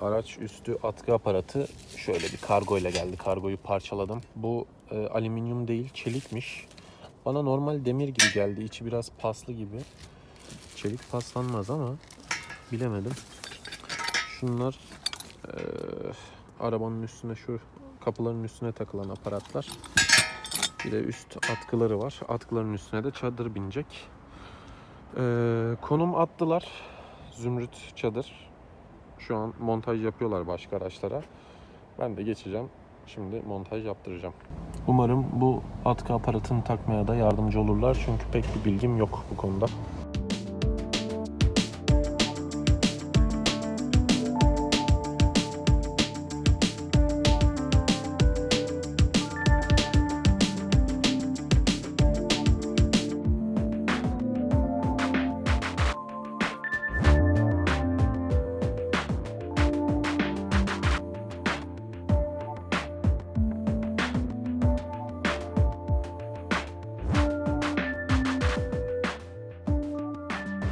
Araç üstü atkı aparatı şöyle bir kargo ile geldi. Kargoyu parçaladım. Bu e, alüminyum değil, çelikmiş. Bana normal demir gibi geldi. İçi biraz paslı gibi. Çelik paslanmaz ama bilemedim. Şunlar e, arabanın üstüne şu kapıların üstüne takılan aparatlar. Bir de üst atkıları var. Atkıların üstüne de çadır binecek. E, konum attılar. Zümrüt çadır. Şu an montaj yapıyorlar başka araçlara. Ben de geçeceğim. Şimdi montaj yaptıracağım. Umarım bu atkı aparatını takmaya da yardımcı olurlar. Çünkü pek bir bilgim yok bu konuda.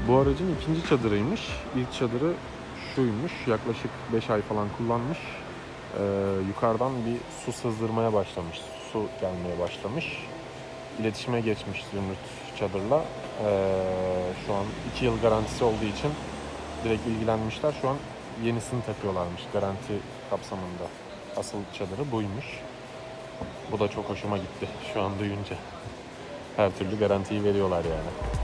Bu aracın ikinci çadırıymış. İlk çadırı şuymuş. Yaklaşık 5 ay falan kullanmış. Ee, yukarıdan bir su sızdırmaya başlamış. Su gelmeye başlamış. İletişime geçmiş Zümrüt çadırla. Ee, şu an 2 yıl garantisi olduğu için direkt ilgilenmişler. Şu an yenisini takıyorlarmış garanti kapsamında. Asıl çadırı buymuş. Bu da çok hoşuma gitti şu an duyunca. Her türlü garantiyi veriyorlar yani.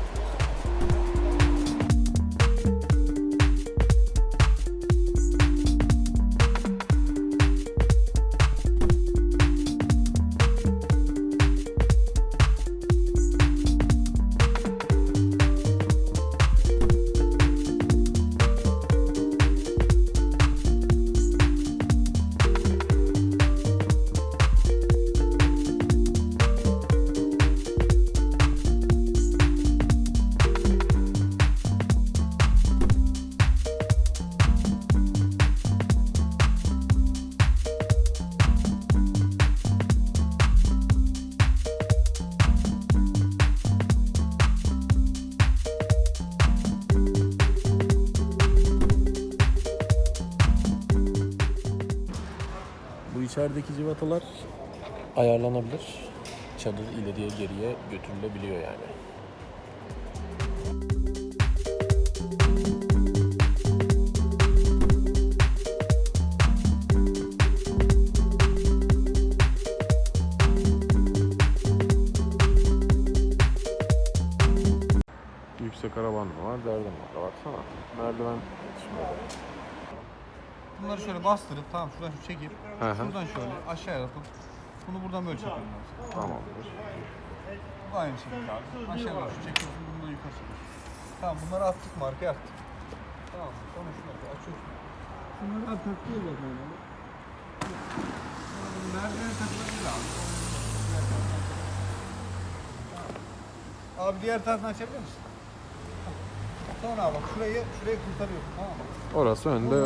Bu içerideki civatalar ayarlanabilir. Çadır ileriye geriye götürülebiliyor yani. Yüksek araban mı var, derdim var. Baksana. Merdiven yetişmiyor. Bunları şöyle bastırıp tamam şuradan şu çekip Hı hı. şuradan şöyle aşağıya atıp bunu buradan böyle çekiyorum lazım. Tamamdır. Bu da aynı şekilde abi. Aşağı doğru şu çekiyorsun bunu da yukarı çekiyorsun. Tamam bunları attık markaya attık. Tamam sonra şunları da açıyorsun. Bunları abi takılıyor zaten öyle. Sonra bunu merdivene takılabilir abi. Abi diğer tarafını açabilir misin? Sonra abi bak şurayı, şurayı kurtarıyorsun tamam mı? Orası önde.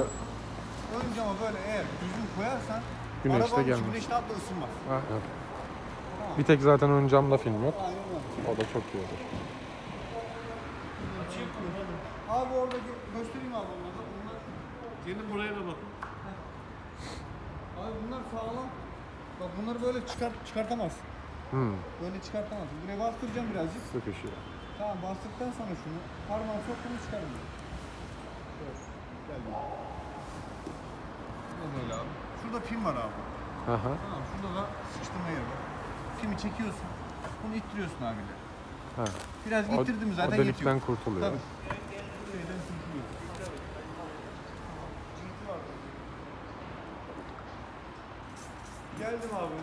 Ön cama böyle eğer düzgün koyarsan Güneş de arabanın gelmez. güneşte atla ısınmaz. Evet. Bir tek zaten ön camda film yok. Aynen öyle. O da çok iyi olur. Abi orada gö- göstereyim abi onları. Bunlar, Gelin buraya da bakın. abi bunlar sağlam. Bak bunları böyle çıkart çıkartamazsın. Hmm, Böyle çıkartamazsın. Buraya bastıracağım birazcık. sıkışıyor. Tamam bastıktan sonra şunu parmağını sok bunu çıkarın. Evet. Gel bir. Bu da böyle abi. Şurada pin var abi. Aha. Tamam şurada da sıkıştırma yeri var. Pimi çekiyorsun. Bunu ittiriyorsun abiyle. Ha. Biraz O, ittirdim zaten o yetiyor. kurtuluyor. Tabii. Var. Geldim abi.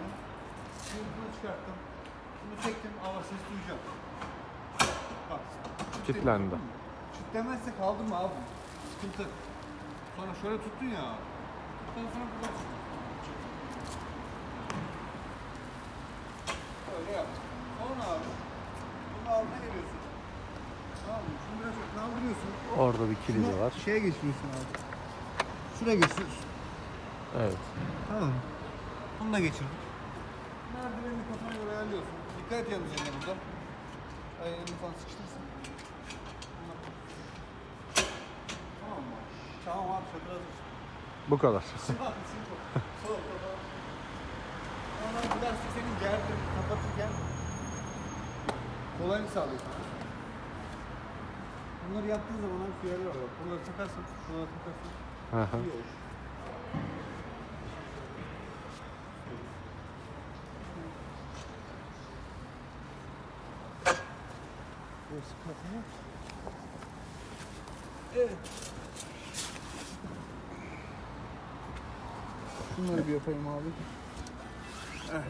Şimdi bunu çıkarttım. Bunu çektim. Ama ses duyacağım. Bak. Kilitlendi. Kilitlemezse kaldı mı abi? Sıkıntı. Sonra şöyle tuttun ya. Tuttuktan sonra buradan çıktı. Öyle yap. Sonra abi. Bunun altına geliyorsun. Tamam mı? Şunu biraz kaldırıyorsun. Orada bir kilidi Şunu var. Şeye geçiriyorsun abi. Şuraya geçiriyorsun. Evet. Tamam? Bunu da geçirdik. Merdivenin kafana göre ayarlıyorsun. Dikkat et yalnız eline burada. Ay elini falan sıkıştırsın. Tamam mı? Tamam abi çadır hazır. Bu kadar. Ama bu lastik senin gerdi, kapatırken kolaylık sağlıyor. Bunları yaptığın zaman abi fiyerler var. Bak, Bunları takarsın, şunları takarsın. Hı hı. İyi olur. Burası. Evet. Şunları bir yapayım abi. Evet.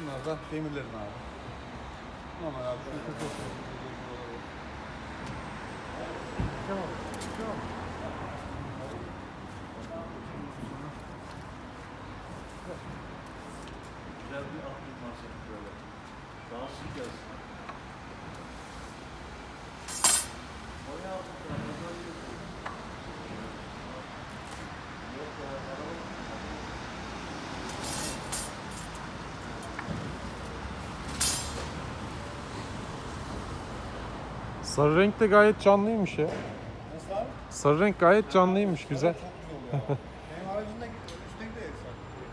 Bunlar da demirlerin abi. Normal abi. Tamam. Tamam. Güzel bir atlık masası böyle. Daha sık gelsin. Oraya attık. Yok ya. araba- Sarı renk de gayet canlıymış ya. Nasıl abi? Sarı renk gayet canlıymış. Güzel. Çok güzel oluyor. Benim aracımda üstteki de efsane.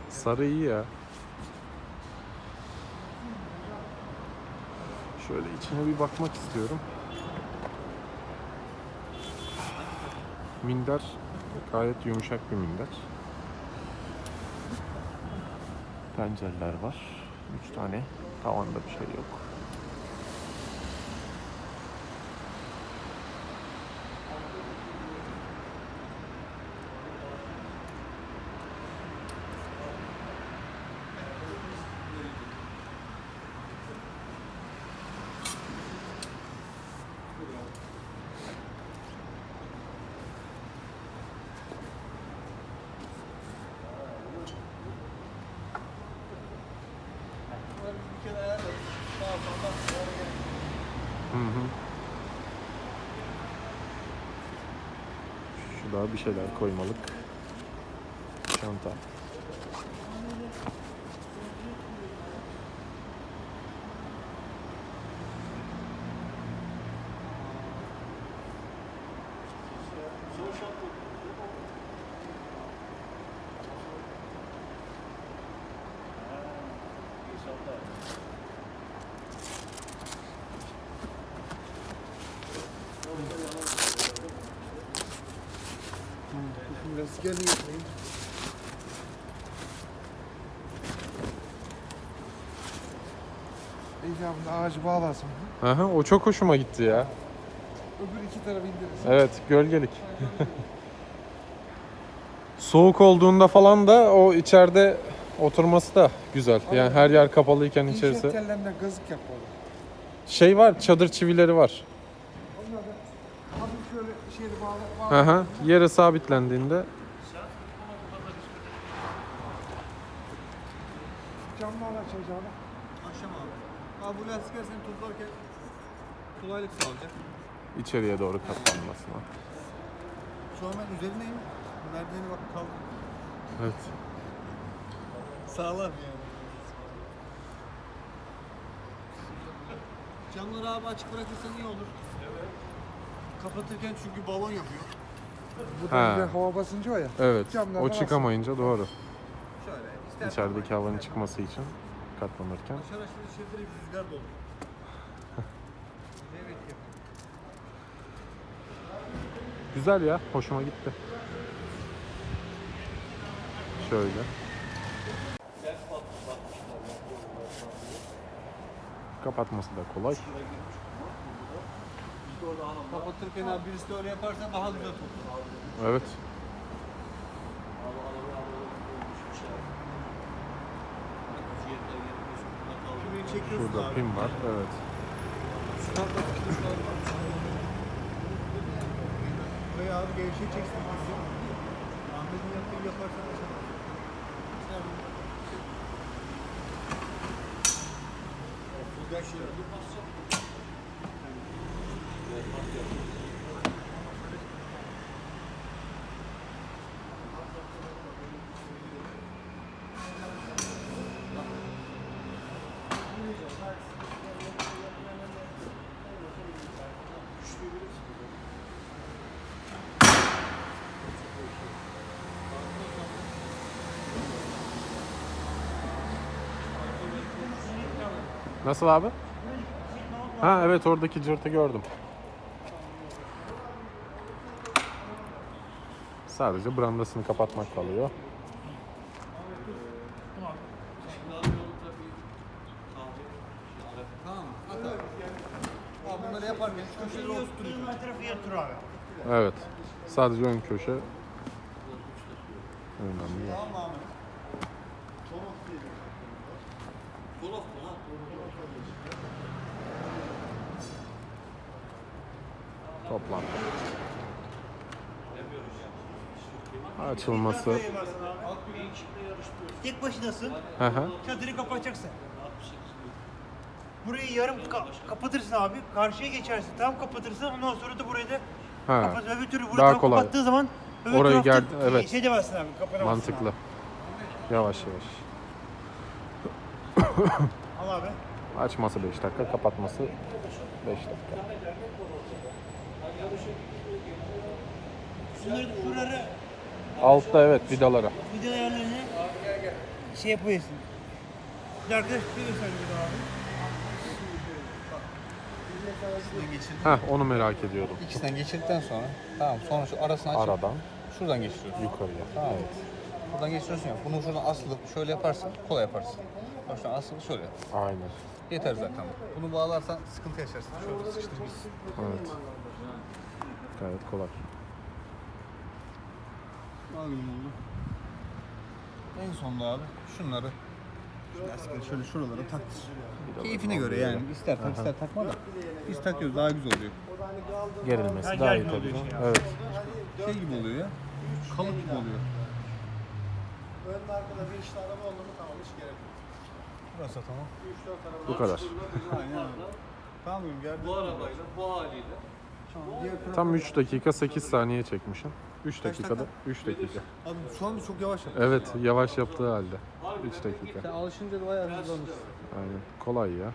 Sarı iyi ya. Şöyle içine bir bakmak istiyorum. Minder gayet yumuşak bir minder. Pencereler var. Üç tane. Tavanda bir şey yok. Bunları biz bir kere ayarlarız. Daha sonra sonra gerek yok. Hı hı. Şu da bir şeyler koymalık. Çanta. Şimdi lastiklerini getireyim. İcabında ağacı bağlasın. Aha, o çok hoşuma gitti ya. Öbür iki tarafı indiririz. Evet, gölgelik. Soğuk olduğunda falan da o içeride oturması da güzel. Yani her yer kapalıyken içerisi. tellerine gazık yapmalı. Şey var, çadır çivileri var. Şeyi bağla, bağla. Aha, yere sabitlendiğinde Camlarla açacağını. Akşam abi. Abi bu lastikler seni toplarken kolaylık sağlayacak. içeriye doğru katlanmasına. Şu an ben üzerindeyim. Merdiveni bak kaldı. Evet. Sağlam yani. Camları abi açık bırakırsan iyi olur. Kapatırken çünkü balon yapıyor. Bu Ha. da bir hava basıncı var ya. Evet. O çıkamayınca doğru. Şöyle. ister İçerideki havanın ister çıkması için katlanırken. Aşağı aşağı dışarı direkt rüzgar dolu. evet. Güzel ya, hoşuma gitti. Şöyle. Kapatması da kolay. Kapatırken abi birisi de öyle yaparsa daha güzel toplar. Evet. Şurayı çekiyorsun Şurada abi. pin var. Evet. Burayı abi gevşeteceksin. Ahmet'in yaptığı yaparsan aşağı. İster mi? Nasıl abi? Ha evet oradaki cırtı gördüm. Sadece brandasını kapatmak kalıyor. Bunları yaparken köşeleri. Evet. Sadece ön köşe önemli. Tamam Açılması. Tek başınasın. Hı hı. Çadırı kapatacaksın. Burayı yarım ka- kapatırsın abi. Karşıya geçersin. Tam kapatırsın. Ondan sonra da burayı da Ha. kapat. Öbür türlü burayı Daha tam kolay. kapattığı zaman öbür Orayı tarafta gel- evet. Şey demezsin abi. Kapanamazsın Mantıklı. Yavaş yavaş. Abi. Al abi. Açması 5 dakika, kapatması 5 dakika. Şunları, şuraları Altta evet vidalara. video ayarlarını şey yapıyorsun. Bir arkadaş bir de abi. İkisinden geçirdim. Heh onu merak ediyordum. İkisinden geçirdikten sonra tamam sonra şu arasını açıp Aradan şuradan geçiriyorsun. yukarıya. Tamam. Buradan geçiriyorsun ya. Bunu şuradan asılıp şöyle yaparsan kolay yaparsın. Bak şuradan asılıp şöyle yap. Aynen. Yeter zaten. Bunu bağlarsan sıkıntı yaşarsın. Şöyle sıkıştır gitsin. Evet. Gayet kolay. En sonunda abi şunları şu lastikleri şöyle şuralara taktır. Keyfine göre yani. İster tak ister takma da. Biz takıyoruz daha güzel oluyor. Gerilmesi Her daha iyi tabii. oluyor canım. Evet. Şey gibi oluyor ya. Kalıp gibi oluyor. Önde arkada bir işte araba oldu mu tamam hiç gerek yok. Burası tamam. 3-4 araba. Bu kadar. Aynen öyle. Tamam mıyım? Geldi. Bu arabayla, bu haliyle Tam 3 dakika 8 saniye çekmişim. 3 Kaç dakikada dakika? 3 dakika. Abi şu an çok yavaş yapıyor. Evet yavaş yaptığı halde. 3 dakika. Sen alışınca da bayağı hızlanır. Aynen. Kolay ya.